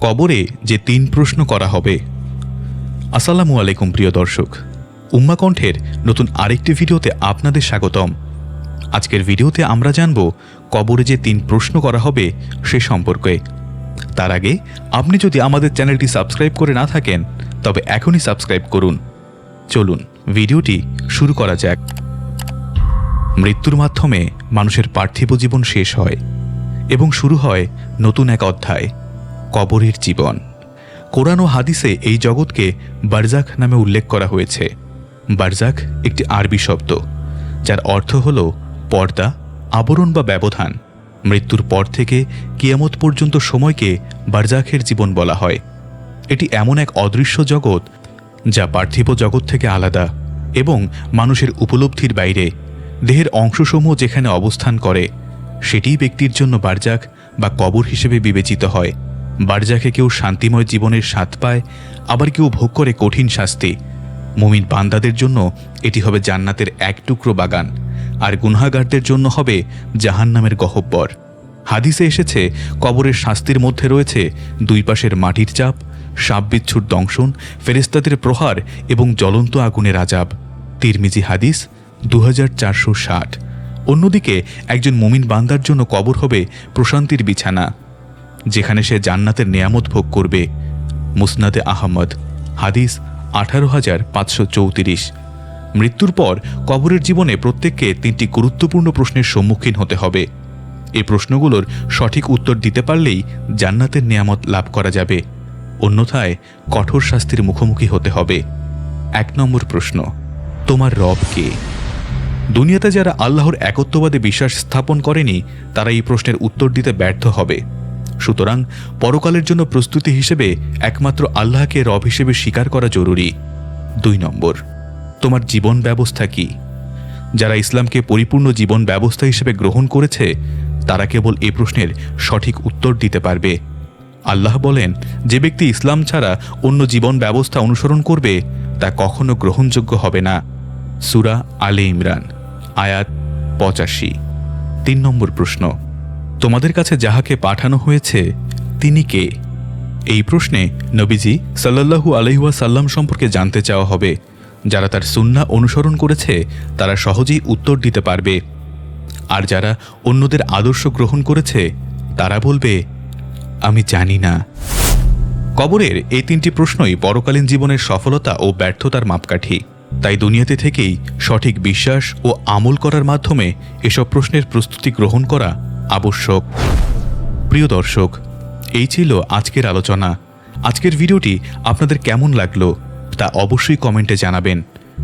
কবরে যে তিন প্রশ্ন করা হবে। আসসালামু আলাইকুম, প্রিয় দর্শক। উম্মা কণ্ঠের নতুন আরেকটি ভিডিওতে আপনাদের স্বাগতম। আজকের ভিডিওতে আমরা জানব কবরে যে তিন প্রশ্ন করা হবে সে সম্পর্কে। তার আগে আপনি যদি আমাদের চ্যানেলটি সাবস্ক্রাইব করে না থাকেন, তবে এখনই সাবস্ক্রাইব করুন। চলুন, ভিডিওটি শুরু করা যাক। মৃত্যুর মাধ্যমে মানুষের পার্থিব জীবন শেষ হয় এবং শুরু হয় নতুন এক অধ্যায়। কবরের জীবন। কোরআন ও হাদিসে এই জগৎকে বারজাক নামে উল্লেখ করা হয়েছে। বারজাক একটি আরবি শব্দ, যার অর্থ হল পর্দা, আবরণ বা ব্যবধান। মৃত্যুর পর থেকে কিয়ামত পর্যন্ত সময়কে বারজাখের জীবন বলা হয়। এটি এমন এক অদৃশ্য জগৎ, যা পার্থিব জগৎ থেকে আলাদা এবং মানুষের উপলব্ধির বাইরে, দেহের অংশসমূহ যেখানে অবস্থান করে, সেটিই ব্যক্তির জন্য বারজাক বা কবর হিসেবে বিবেচিত হয়। বারজাকে কেউ শান্তিময় জীবনের স্বাদ পায়, আবার কেউ ভোগ করে কঠিন শাস্তি। মুমিন বান্দাদের জন্য এটি হবে জান্নাতের এক টুকরো বাগান, আর গুনহাগারদের জন্য হবে জাহান্নামের গহব্বর। হাদিসে এসেছে, কবরের শাস্তির মধ্যে রয়েছে দুই পাশের মাটির চাপ সাপবিচ্ছুর দংশন ফেরেস্তাদের প্রহার এবং জ্বলন্ত আগুনের আজাব। তিরমিজি হাদিস দু অন্যদিকে একজন মুমিন বান্দার জন্য কবর হবে প্রশান্তির বিছানা। যেখানে সে জান্নাতের নেয়ামত ভোগ করবে। মুসনাদে আহমদ, হাদিস আঠারো হাজার পাঁচশো চৌত্রিশ। মৃত্যুর পর কবরের জীবনে প্রত্যেককে তিনটি গুরুত্বপূর্ণ প্রশ্নের সম্মুখীন হতে হবে। এই প্রশ্নগুলোর সঠিক উত্তর দিতে পারলেই জান্নাতের নেয়ামত লাভ করা যাবে। অন্যথায় কঠোর শাস্তির মুখোমুখি হতে হবে। এক নম্বর প্রশ্ন, তোমার রব কে? দুনিয়াতে যারা আল্লাহর একত্ববাদে বিশ্বাস স্থাপন করেনি, তারা এই প্রশ্নের উত্তর দিতে ব্যর্থ হবে। সুতরাং পরকালের জন্য প্রস্তুতি হিসেবে একমাত্র আল্লাহকে রব হিসেবে স্বীকার করা জরুরি। দুই নম্বর, তোমার জীবন ব্যবস্থা কি? যারা ইসলামকে পরিপূর্ণ জীবন ব্যবস্থা হিসেবে গ্রহণ করেছে, তারা কেবল এ প্রশ্নের সঠিক উত্তর দিতে পারবে। আল্লাহ বলেন, যে ব্যক্তি ইসলাম ছাড়া অন্য জীবন ব্যবস্থা অনুসরণ করবে, তা কখনো গ্রহণযোগ্য হবে না। সুরা আলে ইমরান, আয়াত পঁচাশি। তিন নম্বর প্রশ্ন তোমাদের কাছে যাহাকে পাঠানো হয়েছে, তিনি কে? এই প্রশ্নে নবীজি সাল্লাল্লাহু আলহিউয়া সাল্লাম সম্পর্কে জানতে চাওয়া হবে। যারা তার সুন্না অনুসরণ করেছে, তারা সহজেই উত্তর দিতে পারবে। আর যারা অন্যদের আদর্শ গ্রহণ করেছে, তারা বলবে, আমি জানি না। কবরের এই তিনটি প্রশ্নই পরকালীন জীবনের সফলতা ও ব্যর্থতার মাপকাঠি। তাই দুনিয়াতে থেকেই সঠিক বিশ্বাস ও আমল করার মাধ্যমে এসব প্রশ্নের প্রস্তুতি গ্রহণ করা আবশ্যক। প্রিয় দর্শক, এই ছিল আজকের আলোচনা। আজকের ভিডিওটি আপনাদের কেমন লাগল তা অবশ্যই কমেন্টে জানাবেন।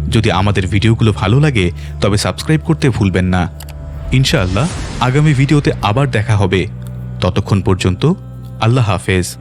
যদি আমাদের ভিডিওগুলো ভালো লাগে, তবে সাবস্ক্রাইব করতে ভুলবেন না। ইনশাআল্লাহ, আগামী ভিডিওতে আবার দেখা হবে। ততক্ষণ পর্যন্ত, আল্লাহ হাফেজ।